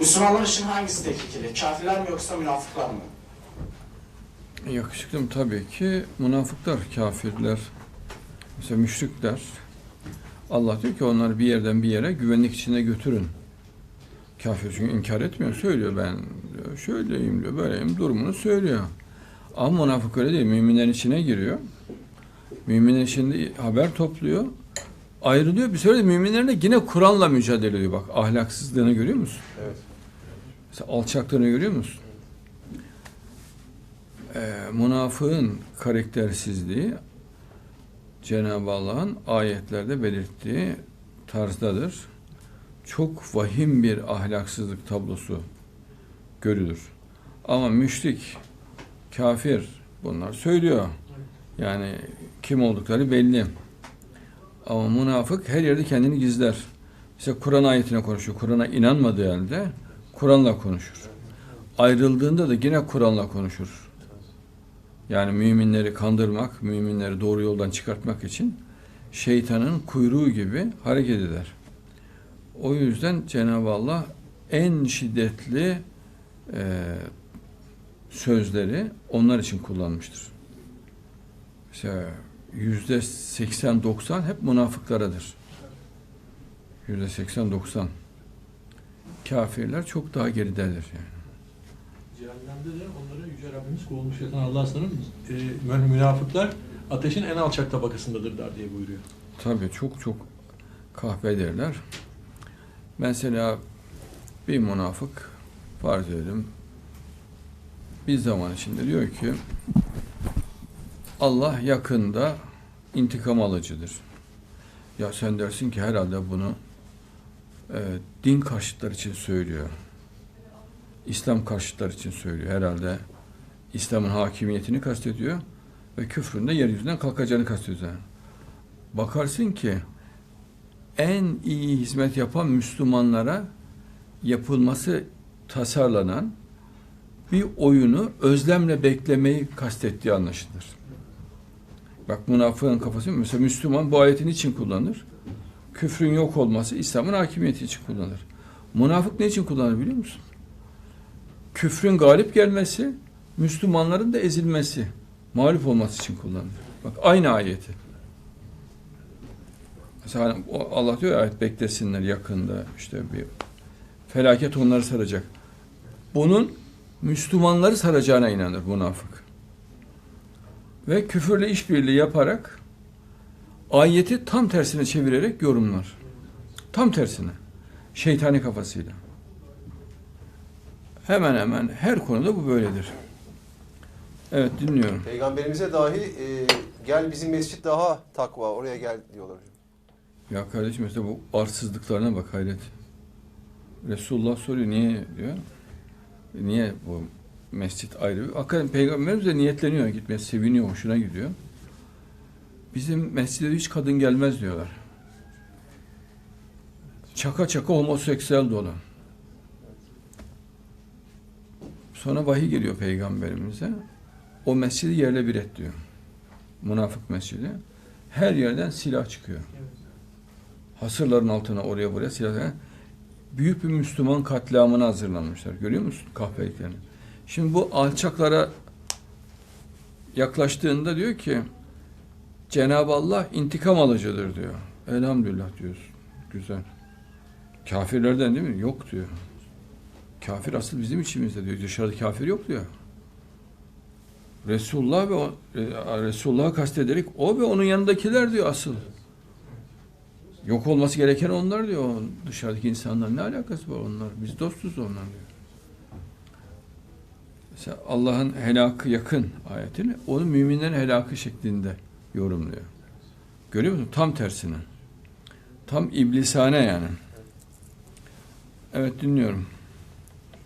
Müslümanlar için hangisi tehlikeli? Kafirler mi yoksa münafıklar mı? Yakışıklım tabii ki münafıklar, kafirler, mesela müşrikler. Allah diyor ki onları bir yerden bir yere güvenlik içinde götürün. Kafir çünkü inkar etmiyor, söylüyor ben diyor, şöyleyim diyor, böyleyim durumunu söylüyor. Ama münafık öyle değil, müminlerin içine giriyor. Müminlerin içinde haber topluyor, ayrılıyor. Bir süre de müminlerin de yine Kur'an'la mücadele ediyor. Bak ahlaksızlığını görüyor musun? Evet. Mesela alçaklığını görüyor musun? Ee, münafığın karaktersizliği Cenab-ı Allah'ın ayetlerde belirttiği tarzdadır. Çok vahim bir ahlaksızlık tablosu görülür. Ama müşrik, kafir bunlar söylüyor. Yani kim oldukları belli. Ama münafık her yerde kendini gizler. Mesela Kur'an ayetine konuşuyor. Kur'an'a inanmadığı halde Kur'an'la konuşur. Ayrıldığında da yine Kur'an'la konuşur. Yani müminleri kandırmak, müminleri doğru yoldan çıkartmak için şeytanın kuyruğu gibi hareket eder. O yüzden Cenab-ı Allah en şiddetli e, sözleri onlar için kullanmıştır. Mesela yüzde 80-90 hep münafıklarıdır. Yüzde 80-90. Kafirler çok daha geridedir yani. Cehennemde de onlara Yüce Rabbimiz kovulmuş yatan Allah sanırım e, münafıklar ateşin en alçak tabakasındadırlar diye buyuruyor. Tabii çok çok kahve derler. Mesela bir münafık farz edelim bir zaman içinde diyor ki Allah yakında intikam alıcıdır. Ya sen dersin ki herhalde bunu e, din karşıtları için söylüyor. İslam karşıtları için söylüyor. Herhalde İslam'ın hakimiyetini kastediyor ve küfrün de yeryüzünden kalkacağını kastediyor. Bakarsın ki en iyi hizmet yapan Müslümanlara yapılması tasarlanan bir oyunu özlemle beklemeyi kastettiği anlaşılır. Bak münafığın kafası mesela Müslüman bu ayetin için kullanır? Küfrün yok olması İslam'ın hakimiyeti için kullanır. Münafık ne için kullanır biliyor musun? Küfrün galip gelmesi, Müslümanların da ezilmesi, mağlup olması için kullanır. Bak aynı ayeti. Mesela Allah diyor ya ayet beklesinler yakında işte bir felaket onları saracak. Bunun Müslümanları saracağına inanır münafık. Ve küfürle işbirliği yaparak ayeti tam tersine çevirerek yorumlar. Tam tersine. Şeytani kafasıyla. Hemen hemen her konuda bu böyledir. Evet dinliyorum. Peygamberimize dahi e, gel bizim mescit daha takva oraya gel diyorlar. Ya kardeşim mesela bu arsızlıklarına bak hayret. Resulullah soruyor niye diyor. Niye bu mescit ayrı? Hakikaten peygamberimiz de niyetleniyor gitmeye, seviniyor, hoşuna gidiyor. Bizim mescide hiç kadın gelmez diyorlar. Çaka çaka homoseksüel dolu. Sonra vahiy geliyor peygamberimize. O mescidi yerle bir et diyor. Münafık mescidi. Her yerden silah çıkıyor. Hasırların altına oraya buraya silah büyük bir Müslüman katliamına hazırlanmışlar. Görüyor musun kahpeliklerini? Şimdi bu alçaklara yaklaştığında diyor ki Cenab-ı Allah intikam alıcıdır diyor. Elhamdülillah diyorsun. Güzel. Kafirlerden değil mi? Yok diyor. Kafir asıl bizim içimizde diyor. Dışarıda kafir yok diyor. Resulullah ve e, Resulullah'ı kastederek o ve onun yanındakiler diyor asıl. Yok olması gereken onlar diyor. Dışarıdaki insanlar ne alakası var onlar? Biz dostuz onlar diyor. Mesela Allah'ın helakı yakın ayetini onu müminlerin helakı şeklinde yorumluyor. Görüyor musun? Tam tersine. Tam iblisane yani. Evet dinliyorum.